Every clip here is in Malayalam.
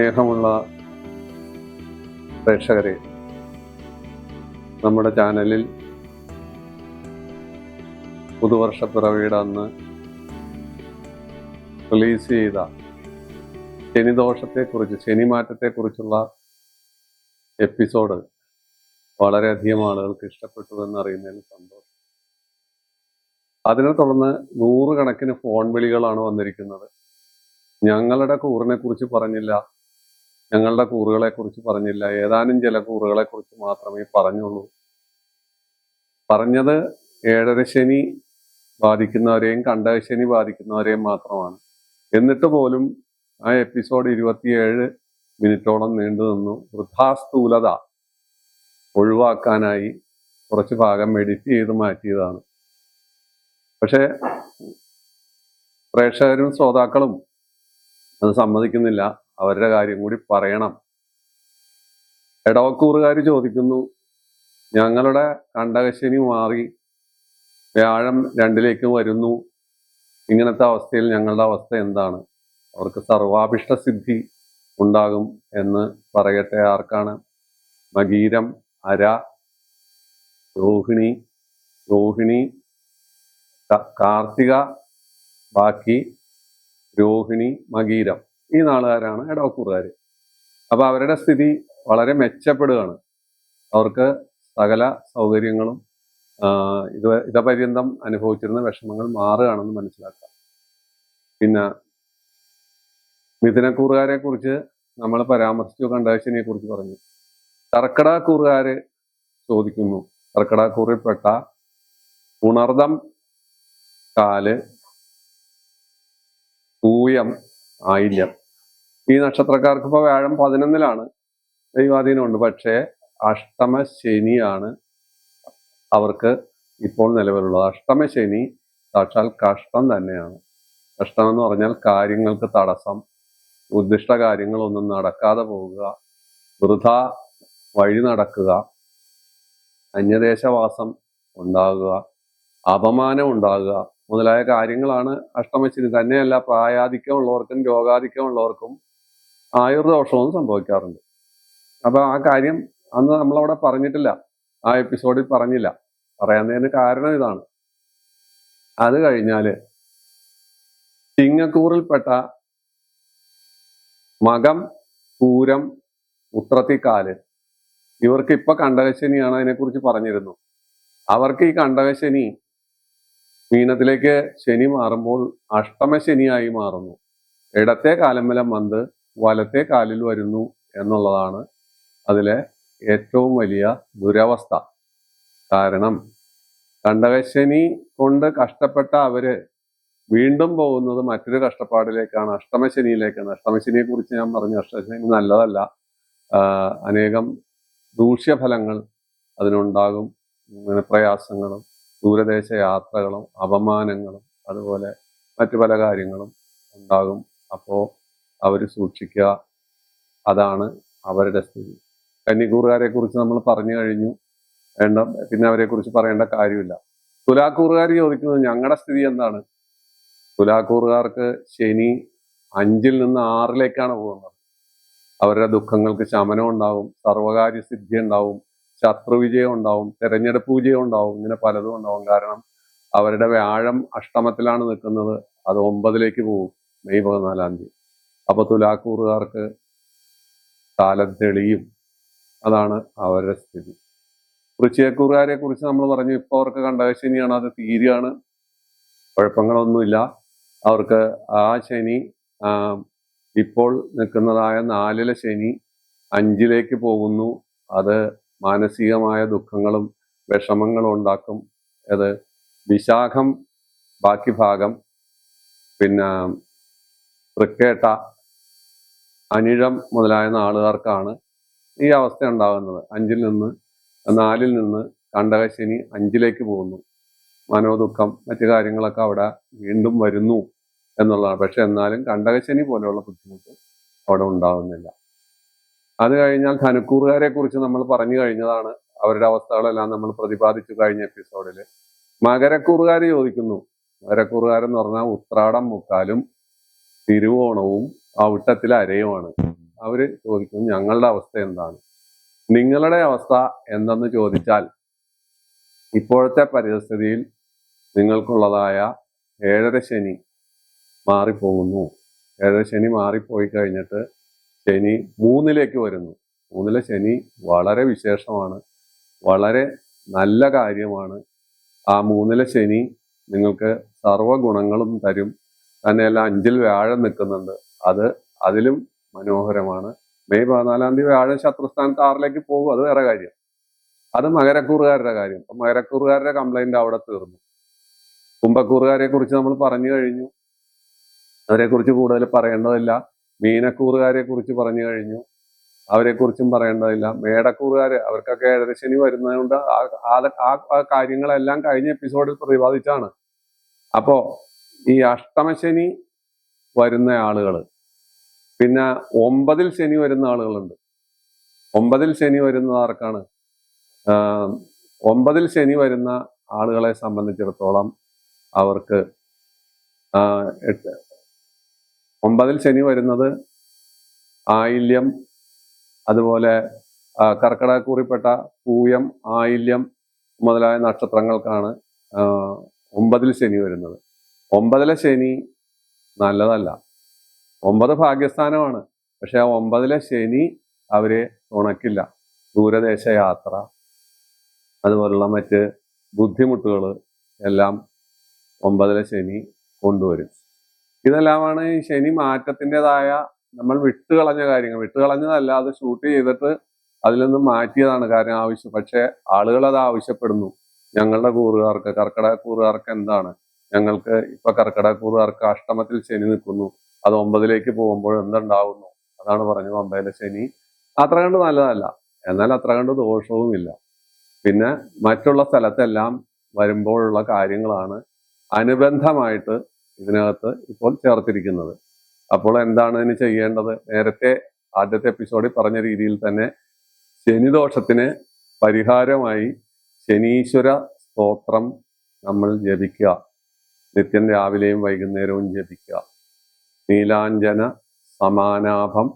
സ്നേഹമുള്ള പ്രേക്ഷകരെ നമ്മുടെ ചാനലിൽ പുതുവർഷ പിറവിയുടെ അന്ന് റിലീസ് ചെയ്ത ശനിദോഷത്തെക്കുറിച്ച് ശനിമാറ്റത്തെക്കുറിച്ചുള്ള എപ്പിസോഡ് വളരെയധികം ആളുകൾക്ക് ഇഷ്ടപ്പെട്ടു എന്നറിയുന്നതിൽ സന്തോഷം. അതിനെ തുടർന്ന് നൂറുകണക്കിന് ഫോൺ വിളികളാണ് വന്നിരിക്കുന്നത്. ഞങ്ങളുടെ കൂറിനെ കുറിച്ച് പറഞ്ഞില്ല. ഞങ്ങളുടെ കൂറുകളെ കുറിച്ച് പറഞ്ഞില്ല. ഏതാനും ചില കൂറുകളെ കുറിച്ച് മാത്രമേ പറഞ്ഞുള്ളൂ. പറഞ്ഞത് ഏഴര ശനി ബാധിക്കുന്നവരെയും കണ്ടകശനി ബാധിക്കുന്നവരെയും മാത്രമാണ്. എന്നിട്ട് പോലും ആ എപ്പിസോഡ് ഇരുപത്തിയേഴ് മിനിറ്റോളം നീണ്ടു നിന്നു. വൃദ്ധാസ്ഥൂലത ഒഴിവാക്കാനായി കുറച്ച് ഭാഗം എഡിറ്റ് ചെയ്ത് മാറ്റിയതാണ്. പക്ഷേ പ്രേക്ഷകരും ശ്രോതാക്കളും അത് സമ്മതിക്കുന്നില്ല. അവരുടെ കാര്യം കൂടി പറയണം. ഇടവക്കൂറുകാർ ചോദിക്കുന്നു ഞങ്ങളുടെ കണ്ടകശനി മാറി വ്യാഴം രണ്ടിലേക്ക് വരുന്നു. ഇങ്ങനത്തെ അവസ്ഥയിൽ ഞങ്ങളുടെ അവസ്ഥ എന്താണ്? അവർക്ക് സർവാഭിഷ്ട സിദ്ധി ഉണ്ടാകും എന്ന് പറയട്ടെ. ആർക്കാണ്? മകീരം അര രോഹിണി രോഹിണി കാർത്തിക ബാക്കി രോഹിണി മകീരം. ഈ നാളുകാരാണ് ഇടവക്കൂറുകാർ അപ്പോൾ അവരുടെ സ്ഥിതി വളരെ മെച്ചപ്പെടുകയാണ്. അവർക്ക് സകല സൗകര്യങ്ങളും ഇത് ഇതപര്യന്തം അനുഭവിച്ചിരുന്ന വിഷമങ്ങൾ മാറുകയാണെന്ന് മനസ്സിലാക്കാം. പിന്നെ മിഥുനക്കൂറുകാരെ കുറിച്ച് നമ്മൾ പരാമർശിച്ചു കണ്ടാഴ്ചനെ കുറിച്ച് പറഞ്ഞു. കർക്കിടാക്കൂറുകാർ ചോദിക്കുന്നു. കർക്കിടാക്കൂറിൽപ്പെട്ട ഉണർദം കാൽ പൂയം ആയില്യം. ഈ നക്ഷത്രക്കാർക്ക് ഇപ്പോൾ വ്യാഴം പതിനൊന്നിലാണ് ദൈവാധീനമുണ്ട്. പക്ഷേ അഷ്ടമ ശനിയാണ് അവർക്ക് ഇപ്പോൾ നിലവിലുള്ളത്. അഷ്ടമ ശനി സാക്ഷാൽ കഷ്ടം തന്നെയാണ്. കഷ്ടം എന്ന് പറഞ്ഞാൽ കാര്യങ്ങൾക്ക് തടസ്സം ഉദ്ദിഷ്ട കാര്യങ്ങളൊന്നും നടക്കാതെ പോവുക വൃഥ വഴി നടക്കുക അന്യദേശവാസം ഉണ്ടാകുക അപമാനം ഉണ്ടാകുക മുതലായ കാര്യങ്ങളാണ് അഷ്ടമശനി തന്നെയല്ല പ്രായാധിക്യമുള്ളവർക്കും രോഗാധിക്യമുള്ളവർക്കും ആയുർദോഷവും സംഭവിക്കാറുണ്ട് അപ്പോൾ ആ കാര്യം അന്ന് നമ്മളവിടെ പറഞ്ഞിട്ടില്ല. ആ എപ്പിസോഡിൽ പറഞ്ഞില്ല. പറയാന്നതിന് കാരണം ഇതാണ്. അത് കഴിഞ്ഞാൽ ചിങ്ങക്കൂറിൽപ്പെട്ട മകം പൂരം ഉത്രത്തിക്കാൽ ഇവർക്ക് ഇപ്പൊ കണ്ടകശനിയാണ് അതിനെക്കുറിച്ച് പറഞ്ഞിരുന്നു അവർക്ക് ഈ കണ്ടകശനി മീനത്തിലേക്ക് ശനി മാറുമ്പോൾ അഷ്ടമശനിയായി മാറുന്നു. ഇടത്തെ കാലമ്പലം വന്ന് വലത്തെ കാലിൽ വരുന്നു എന്നുള്ളതാണ് അതിലെ ഏറ്റവും വലിയ ദുരവസ്ഥ. കാരണം കണ്ടകശനി കൊണ്ട് കഷ്ടപ്പെട്ട അവർ വീണ്ടും പോകുന്നത് മറ്റൊരു കഷ്ടപ്പാടിലേക്കാണ് അഷ്ടമശനിയിലേക്കാണ്. അഷ്ടമശനിയെ കുറിച്ച് ഞാൻ പറഞ്ഞു അഷ്ടമശനി നല്ലതല്ല. അനേകം ദൂഷ്യഫലങ്ങൾ അതിനുണ്ടാകും. അങ്ങനെ പ്രയാസങ്ങളും ദൂരദേശ യാത്രകളും അപമാനങ്ങളും അതുപോലെ മറ്റു പല കാര്യങ്ങളും ഉണ്ടാകും. അപ്പോൾ അവർ സൂക്ഷിക്കുക. അതാണ് അവരുടെ സ്ഥിതി. കന്നിക്കൂറുകാരെ കുറിച്ച് നമ്മൾ പറഞ്ഞു കഴിഞ്ഞു. വേണ്ട പിന്നെ അവരെ കുറിച്ച് പറയേണ്ട കാര്യമില്ല. തുലാക്കൂറുകാർ ചോദിക്കുന്നത് ഞങ്ങളുടെ സ്ഥിതി എന്താണ്? തുലാക്കൂറുകാർക്ക് ശനി അഞ്ചിൽ നിന്ന് ആറിലേക്കാണ് പോകുന്നത്. അവരുടെ ദുഃഖങ്ങൾക്ക് ശമനം ഉണ്ടാവും സർവകാര്യ സിദ്ധി ഉണ്ടാവും ശത്രുവിജയം ഉണ്ടാവും തെരഞ്ഞെടുപ്പ് വിജയം ഉണ്ടാവും ഇങ്ങനെ പലതും ഉണ്ടാവും. കാരണം അവരുടെ വ്യാഴം അഷ്ടമത്തിലാണ് നിൽക്കുന്നത്. അത് ഒമ്പതിലേക്ക് പോകും മെയ് പതിനാലാം തീയതി. അപ്പൊ തുലാക്കൂറുകാർക്ക് കാലം തെളിയും. അതാണ് അവരുടെ സ്ഥിതി. വൃശ്ചികക്കൂറുകാരെ കുറിച്ച് നമ്മൾ പറഞ്ഞു ഇപ്പൊ അവർക്ക് കണ്ടകശനിയാണ് അത് തീരുകയാണ് കുഴപ്പങ്ങളൊന്നുമില്ല. അവർക്ക് ആ ശനി ഇപ്പോൾ നിൽക്കുന്നതായ നാലിലെ ശനി അഞ്ചിലേക്ക് പോകുന്നു. അത് മാനസികമായ ദുഃഖങ്ങളും വിഷമങ്ങളും ഉണ്ടാക്കും. അത് വിശാഖം ബാക്കി ഭാഗം. പിന്നെ തൃക്കേട്ട അനിഴം മുതലായ നാളുകാർക്കാണ് ഈ അവസ്ഥ ഉണ്ടാകുന്നത്. അഞ്ചിൽ നിന്ന് നാലിൽ നിന്ന് കണ്ടകശനി അഞ്ചിലേക്ക് പോകുന്നു. മനോദുഃഖം മറ്റു കാര്യങ്ങളൊക്കെ അവിടെ വീണ്ടും വരുന്നു എന്നുള്ളതാണ്. പക്ഷെ എന്നാലും കണ്ടകശനി പോലെയുള്ള ബുദ്ധിമുട്ട് അവിടെ ഉണ്ടാകുന്നില്ല അത് കഴിഞ്ഞാൽ ധനുക്കൂറുകാരെ കുറിച്ച് നമ്മൾ പറഞ്ഞു കഴിഞ്ഞതാണ്. അവരുടെ അവസ്ഥകളെല്ലാം നമ്മൾ പ്രതിപാദിച്ചു കഴിഞ്ഞ എപ്പിസോഡിൽ മകരക്കൂറുകാർ ചോദിക്കുന്നു. മകരക്കൂറുകാരെന്ന് പറഞ്ഞാൽ ഉത്രാടം മുക്കാലും തിരുവോണവും അവിട്ടത്തിലെ അരയുമാണ് അവർ ചോദിക്കും ഞങ്ങളുടെ അവസ്ഥ എന്താണ്? നിങ്ങളുടെ അവസ്ഥ എന്തെന്ന് ചോദിച്ചാൽ ഇപ്പോഴത്തെ പരിസ്ഥിതിയിൽ നിങ്ങൾക്കുള്ളതായ ഏഴര ശനി മാറിപ്പോകുന്നു. ഏഴര ശനി മാറിപ്പോയി കഴിഞ്ഞിട്ട് ശനി മൂന്നിലേക്ക് വരുന്നു. മൂന്നിലെ ശനി വളരെ വിശേഷമാണ്. വളരെ നല്ല കാര്യമാണ്. ആ മൂന്നിലെ ശനി നിങ്ങൾക്ക് സർവ ഗുണങ്ങളും തരും. തന്നെയല്ല അഞ്ചിൽ വ്യാഴം നിൽക്കുന്നുണ്ട്. അത് അതിലും മനോഹരമാണ്. മെയ് പതിനാലാം തീയതി വ്യാഴം ശത്രുസ്ഥാനത്ത് ആറിലേക്ക് പോകും. അത് വേറെ കാര്യം. അത് മകരക്കൂറുകാരുടെ കാര്യം. അപ്പം മകരക്കൂറുകാരുടെ കംപ്ലൈന്റ് അവിടെ തീർന്നു. കുംഭക്കൂറുകാരെ കുറിച്ച് നമ്മൾ പറഞ്ഞു കഴിഞ്ഞു. അവരെ കുറിച്ച് കൂടുതൽ പറയേണ്ടതില്ല. മീനക്കൂറുകാരെ കുറിച്ച് പറഞ്ഞു കഴിഞ്ഞു. അവരെ കുറിച്ചും പറയേണ്ടതില്ല. മേടക്കൂറുകാര് അവർക്കൊക്കെ ഏഴരശനി വരുന്നതുകൊണ്ട് ആ ആ കാര്യങ്ങളെല്ലാം കഴിഞ്ഞ എപ്പിസോഡിൽ പ്രതിപാദിച്ചാണ്. അപ്പോ ഈ അഷ്ടമശനി വരുന്ന ആളുകൾ പിന്നെ ഒമ്പതിൽ ശനി വരുന്ന ആളുകളുണ്ട്. ഒമ്പതിൽ ശനി വരുന്നത് ആർക്കാണ്? ഒമ്പതിൽ ശനി വരുന്ന ആളുകളെ സംബന്ധിച്ചിടത്തോളം അവർക്ക് എട്ട് ഒമ്പതിൽ ശനി വരുന്നത് ആയില്യം അതുപോലെ കർക്കിടകക്കൂറിപ്പെട്ട പൂയം ആയില്യം മുതലായ നക്ഷത്രങ്ങൾക്കാണ് ഒമ്പതിൽ ശനി വരുന്നത്. ഒമ്പതിലെ ശനി നല്ലതല്ല. ഒമ്പത് ഭാഗ്യസ്ഥാനമാണ്. പക്ഷെ ആ ഒമ്പതിലെ ശനി അവരെ ഉണക്കില്ല. ദൂരദേശ യാത്ര അതുപോലുള്ള മറ്റ് ബുദ്ധിമുട്ടുകൾ എല്ലാം ഒമ്പതിലെ ശനി കൊണ്ടുവരും. ഇതെല്ലാമാണ് ഈ ശനി മാറ്റത്തിന്റെതായ നമ്മൾ വിട്ടുകളഞ്ഞ കാര്യങ്ങൾ. വിട്ടുകളഞ്ഞതല്ല അത് ഷൂട്ട് ചെയ്തിട്ട് അതിൽ നിന്ന് മാറ്റിയതാണ് കാര്യം ആവശ്യം. പക്ഷെ ആളുകൾ അത് ആവശ്യപ്പെടുന്നു. ഞങ്ങളുടെ കൂറുകാർക്ക് കർക്കിടക കൂറുകാർക്ക് എന്താണ്? ഞങ്ങൾക്ക് ഇപ്പൊ കർക്കിടക കൂറുകാർക്ക് അഷ്ടമത്തിൽ ശനി നിൽക്കുന്നു. അത് ഒമ്പതിലേക്ക് പോകുമ്പോൾ എന്തുണ്ടാവുന്നു? അതാണ് പറഞ്ഞു അമ്പയിലെ ശനി. അത്ര കണ്ട് നല്ലതല്ല. എന്നാൽ അത്ര കണ്ട് ദോഷവുമില്ല. പിന്നെ മറ്റുള്ള സ്ഥലത്തെല്ലാം വരുമ്പോഴുള്ള കാര്യങ്ങളാണ് അനുബന്ധമായിട്ട് ഇതിനകത്ത് ഇപ്പോൾ ചേർത്തിരിക്കുന്നത്. അപ്പോൾ എന്താണ് ഇനി ചെയ്യേണ്ടത്? നേരത്തെ ആദ്യത്തെ എപ്പിസോഡിൽ പറഞ്ഞ രീതിയിൽ തന്നെ ശനിദോഷത്തിന് പരിഹാരമായി ശനീശ്വര സ്തോത്രം നമ്മൾ ജപിക്കുക. നിത്യം രാവിലെയും വൈകുന്നേരവും ജപിക്കുക. നീലാഞ്ജന സമാനാഭം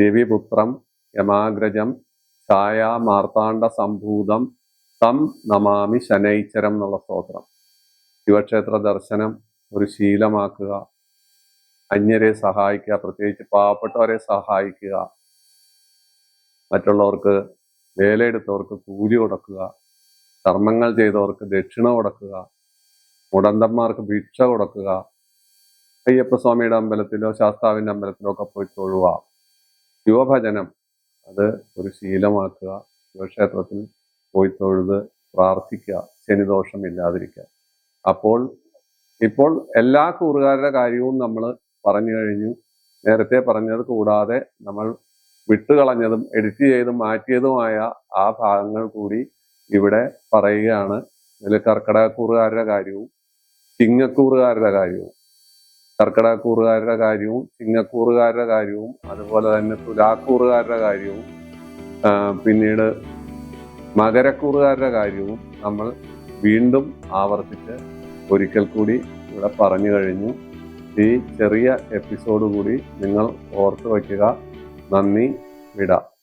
രവിപുത്രം യമാഗ്രജം ഛായാ മാർത്താണ്ഡ സംഭൂതം തം നമാമി ശനൈച്ചരം എന്നുള്ള സ്തോത്രം. ശിവക്ഷേത്ര ദർശനം ഒരു ശീലമാക്കുക. അന്യരെ സഹായിക്കുക പ്രത്യേകിച്ച് പാവപ്പെട്ടവരെ സഹായിക്കുക. മറ്റുള്ളവർക്ക് വേലയെടുത്തവർക്ക് കൂലി കൊടുക്കുക. കർമ്മങ്ങൾ ചെയ്തവർക്ക് ദക്ഷിണ കൊടുക്കുക. മുടന്തന്മാർക്ക് ഭിക്ഷ കൊടുക്കുക. അയ്യപ്പസ്വാമിയുടെ അമ്പലത്തിലോ ശാസ്താവിന്റെ അമ്പലത്തിലോ ഒക്കെ പോയി തൊഴുക. ശിവഭജനം. അത് ഒരു ശീലമാക്കുക. ശിവക്ഷേത്രത്തിൽ പോയി തൊഴുത് പ്രാർത്ഥിക്കുക. ശനിദോഷം ഇല്ലാതിരിക്കുക അപ്പോൾ ഇപ്പോൾ എല്ലാ കൂറുകാരുടെ കാര്യവും നമ്മൾ പറഞ്ഞു കഴിഞ്ഞു. നേരത്തെ പറഞ്ഞത് കൂടാതെ നമ്മൾ വിട്ടുകളഞ്ഞതും എഡിറ്റ് ചെയ്തും മാറ്റിയതുമായ ആ ഭാഗങ്ങൾ കൂടി ഇവിടെ പറയുകയാണ്. ഇതിൽ കർക്കിടകക്കൂറുകാരുടെ കാര്യവും ചിങ്ങക്കൂറുകാരുടെ കാര്യവും. കർക്കിടകക്കൂറുകാരുടെ കാര്യവും ചിങ്ങക്കൂറുകാരുടെ കാര്യവും അതുപോലെ തന്നെ തുലാക്കൂറുകാരുടെ കാര്യവും പിന്നീട് മകരക്കൂറുകാരുടെ കാര്യവും നമ്മൾ വീണ്ടും ആവർത്തിച്ച് ഒരിക്കൽ കൂടി ഇവിടെ പറഞ്ഞു കഴിഞ്ഞു. ഈ ചെറിയ എപ്പിസോഡ് കൂടി നിങ്ങൾ ഓർത്തു വയ്ക്കുക. നന്ദി വിട.